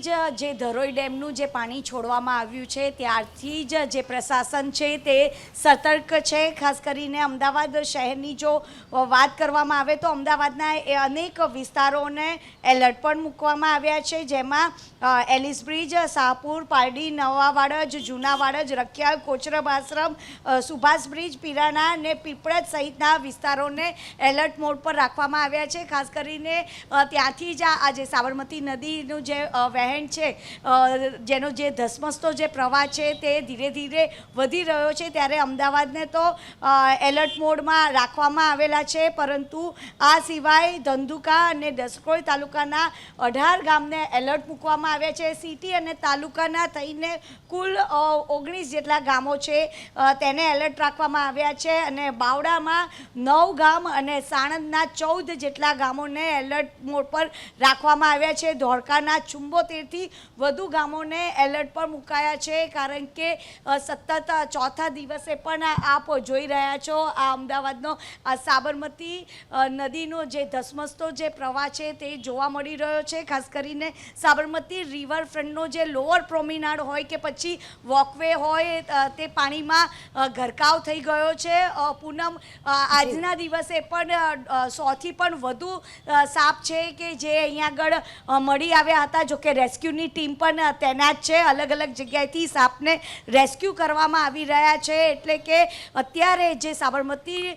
જ જે ધરોઈ ડેમનું જે પાણી છોડવામાં આવ્યું છે ત્યારથી જ જે પ્રશાસન છે તે સતર્ક છે. ખાસ કરીને અમદાવાદ શહેરની જો વાત કરવામાં આવે તો અમદાવાદના એ અનેક વિસ્તારોને એલર્ટ પણ મૂકવામાં આવ્યા છે. જેમાં એલિસ બ્રિજ શાહપુર પારડી નવા વાડજ જૂના કોચરબ આશ્રમ સુભાષ બ્રિજ પીરાણા અને પીપળજ સહિતના વિસ્તારોને એલર્ટ મોડ પર રાખવામાં આવ્યા છે. ખાસ કરીને ત્યાંથી જ આ જે સાબરમતી નદીનું જે અ, વહેણ છે જેનો જે ધસમસતો જે પ્રવાહ છે તે ધીરે ધીરે વધી રહ્યો છે, ત્યારે અમદાવાદને તો એલર્ટ મોડમાં રાખવામાં આવેલા છે, પરંતુ આ સિવાય ધંધુકા અને દસકોળ તાલુકાના અઢાર ગામને એલર્ટ મૂકવામાં આવ્યા છે. સિટી અને તાલુકાના થઈને કુલ ઓગણીસ જેટલા ગામો છે તેને એલર્ટ રાખવામાં આવ્યા છે અને બાવડામાં નવ ગામ અને સાણંદના ચૌદ જેટલા ગામોને એલર્ટ મોડ પર રાખવામાં આવ્યા છે. ધોળકાના ચુંબોતેરથી વધુ ગામોને એલર્ટ પર મુકાયા છે, કારણ કે સતત ચોથા દિવસે પણ આપ જોઈ રહ્યા છો. આ અમદાવાદનો, આ સાબરમતી નદીનો જે ધસમસતો જે પ્રવાહ છે તે જોવા મળી રહ્યો છે. ખાસ કરીને સાબરમતી રિવરફ્રન્ટનો જે લોઅર પ્રોમિનાડ હોય કે પછી વોકવે હોય તે પાણીમાં ગરકાવ થઈ ગયો છે. પૂનમ આજના દિવસે પણ સોથી પણ વધુ સાપ છે કે જે અહીંયા આગળ મળી આવ્યા હતા જો કે રેસ્ક્યુની ટીમ પણ તૈનાત છે. અલગ અલગ જગ્યાએથી સાપને રેસ્ક્યુ કરવામાં આવી રહ્યા છે. એટલે કે અત્યારે જે સાબરમતી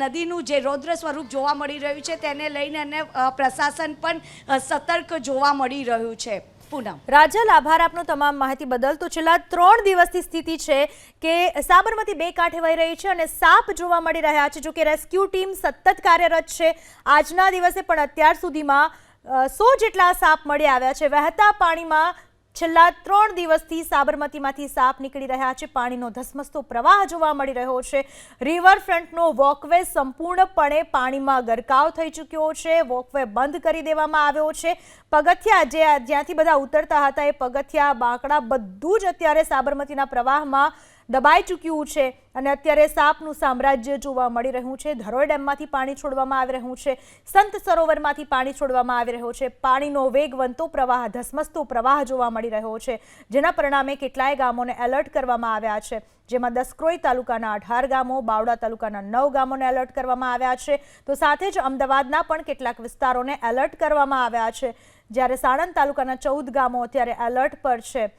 નદીનું જે રૌદ્ર સ્વરૂપ જોવા મળી રહ્યું છે, તેને લઈને અને પ્રશાસન પણ સતર્ક જોવા મળી રહ્યું છે. પૂનમ. રાજલ આભાર આપનો તમામ માહિતી બદલ. તો છેલ્લા ત્રણ દિવસની સ્થિતિ છે કે સાબરમતી બે કાંઠે વહી રહી છે અને સાપ જોવા મળી રહ્યા છે. જો કે રેસ્ક્યુ ટીમ સતત કાર્યરત છે. આજના દિવસે પણ અત્યાર સુધીમાં સો જેટલા સાપ મળી આવ્યા છે. વહેતા પાણીમાં છેલ્લા ત્રણ દિવસથી સાબરમતીમાંથી સાપ નીકળી રહ્યા છે. પાણીનો ધસમસતો પ્રવાહ જોવા મળી રહ્યો છે. રિવરફ્રન્ટનો વોકવે સંપૂર્ણપણે પાણીમાં ગરકાવ થઈ ચૂક્યો છે. વોકવે બંધ કરી દેવામાં આવ્યો છે. પગથિયા જે જ્યાંથી બધા ઉતરતા હતા એ પગથિયા, બાંકડા બધું જ અત્યારે સાબરમતીના પ્રવાહમાં દબાઈ ચૂક્યું છે અને અત્યારે સાપનું સામ્રાજ્ય જોવા મળી રહ્યું છે. ધરોઈ ડેમમાંથી પાણી છોડવામાં આવી રહ્યું છે. સંત સરોવરમાંથી પાણી છોડવામાં આવી રહ્યું છે. પાણીનો વેગવંતો પ્રવાહ, ધસમસતો પ્રવાહ જોવા મળી રહ્યો છે. જેના પરિણામે કેટલાય ગામોને એલર્ટ કરવામાં આવ્યા છે. જેમાં દસક્રોઈ તાલુકાના અઢાર ગામો, બાવડા તાલુકાના નવ ગામોને એલર્ટ કરવામાં આવ્યા છે. તો સાથે જ અમદાવાદના પણ કેટલાક વિસ્તારોને એલર્ટ કરવામાં આવ્યા છે. જ્યારે સાણંદ તાલુકાના ચૌદ ગામો અત્યારે એલર્ટ પર છે.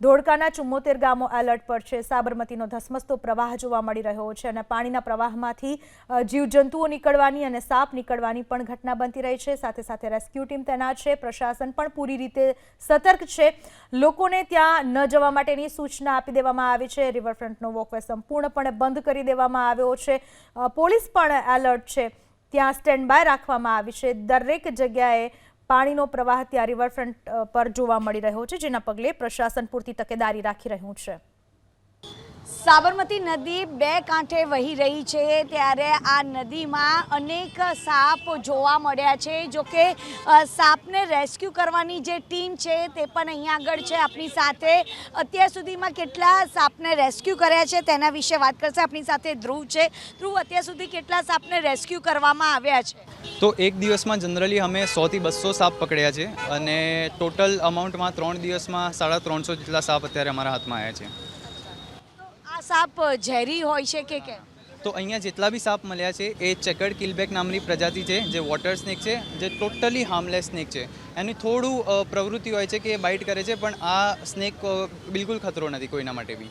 ધોળકાના ચુમ્મોતેર ગામો એલર્ટ પર છે. સાબરમતીનો ધસમસતો પ્રવાહ જોવા મળી રહ્યો છે અને પાણીના પ્રવાહમાંથી જીવજંતુઓ નીકળવાની અને સાપ નીકળવાની પણ ઘટના બનતી રહી છે. સાથે સાથે રેસ્ક્યુ ટીમ તૈનાત છે. પ્રશાસન પણ પૂરી રીતે સતર્ક છે. લોકોને ત્યાં ન જવા માટેની સૂચના આપી દેવામાં આવી છે. રિવરફ્રન્ટનો વોકવે સંપૂર્ણપણે બંધ કરી દેવામાં આવ્યો છે. પોલીસ પણ એલર્ટ છે. ત્યાં સ્ટેન્ડ બાય રાખવામાં આવી છે. દરેક જગ્યાએ પાણીનો પ્રવાહ ત્યાં રિવરફ્રન્ટ પર જોવા મળી રહ્યો છે, જેના પગલે પ્રશાસન પૂરતી તકેદારી રાખી રહ્યું છે. સાબરમતી નદી બે કાંઠે વહી રહી છે ત્યારે આ નદીમાં અનેક સાપ જોવા મળ્યા છે, જો કે સાપને રેસ્ક્યુ કરવાની જે ટીમ છે તે પણ અહીંયા આગળ છે આપણી સાથે. અત્યાર સુધીમાં કેટલા સાપને રેસ્ક્યુ કર્યા છે તેના વિશે વાત કરશે આપણી સાથે ધ્રુવ છે. ધ્રુવ, અત્યાર સુધી કેટલા સાપને રેસ્ક્યુ કરવામાં આવ્યા છે? તો એક દિવસમાં જનરલી અમે સોથી બસો સાપ પકડ્યા છે અને ટોટલ અમાઉન્ટમાં ત્રણ દિવસમાં સાડા ત્રણસો જેટલા સાપ અત્યારે અમારા હાથમાં આવ્યા છે. સાપ ઝેરી હોય છે કે કેમ? તો અહીંયા જેટલા બી સાપ મળ્યા છે, એ ચેકર્ડ કિલબેક નામની પ્રજાતિ છે, જે વોટર સ્નેક છે, જે ટોટલી હાર્મલેસ સ્નેક છે. એની થોડું પ્રવૃત્તિ હોય છે કે એ બાઇટ કરે છે, પણ આ સ્નેક બિલકુલ ખતરો નથી કોઈના માટે બી.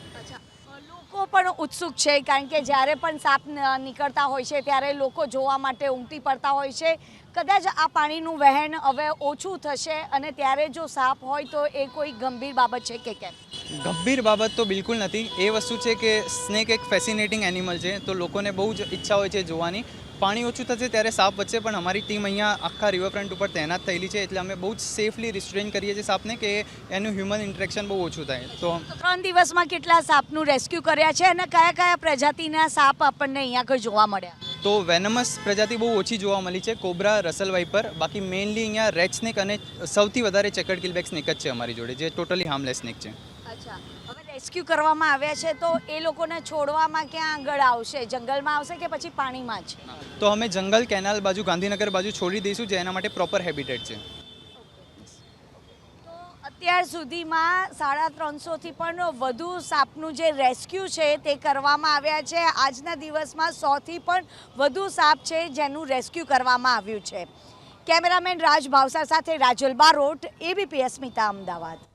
પણ ઉત્સુક છે, કારણ કે જ્યારે પણ સાપ નીકળતા હોય છે, ત્યારે લોકો જોવા માટે ઉમટી પડતા હોય છે. કદાચ આ પાણીનું વહેણ હવે ઓછું થશે અને ત્યારે જો સાપ હોય તો એ કોઈ ગંભીર બાબત છે કે કેમ? ગંભીર બાબત તો બિલકુલ નથી. એ વસ્તુ છે કે સ્નેક એક ફેસિનેટિંગ એનિમલ છે, તો લોકોને બહુ જ ઈચ્છા હોય છે જોવાની. પાણી ઓછું થશે ત્યારે સાપ વચ્ચે પણ અમારી ટીમ અહીંયા આખા રિવરફ્રન્ટ ઉપર તૈનાત થયેલી છે એટલે અમે બહુ જ સેફલી રિસ્ટ્રેન કરીએ છીએ સાપને કે એનું હ્યુમન ઇન્ટરેક્શન બહુ ઓછું થાય. તો ત્રણ દિવસમાં કેટલા સાપનું રેસ્ક્યુ કર્યા છે અને કયા કયા પ્રજાતિના સાપ આપણને અહીંયા આગળ જોવા મળ્યા? તો વેનમસ પ્રજાતિ બહુ ઓછી જોવા મળી છે કોબ્રા રસલ વાઇપર બાકી મેઇનલી અહીંયા રેડ સ્નેક અને સૌથી વધારે ચેકડ કિલબેક સ્નેક જ છે અમારી જોડે જે ટોટલી હાર્મલેસ સ્નેક છે. અચ્છા. હવે રેસ્ક્યુ કરવામાં આવ્યા છે તો એ લોકોને છોડવામાં ક્યાં આગળ આવશે? જંગલમાં આવશે કે પછી પાણીમાં જ? તો અમે જંગલ કેનાલ બાજુ ગાંધીનગર બાજુ છોડી દઈશું જે એના માટે પ્રોપર હેબિટેટ છે. તો અત્યાર સુધીમાં સાડા ત્રણસોથી પણ વધુ સાપનું જે રેસ્ક્યુ છે તે કરવામાં આવ્યા છે. આજના દિવસમાં સોથી પણ વધુ સાપ છે જેનું રેસ્ક્યુ કરવામાં આવ્યું છે. કેમેરામેન રાજ ભાવસાર સાથે રાજલ બારોટ એબીપી અસ્મિતા અમદાવાદ.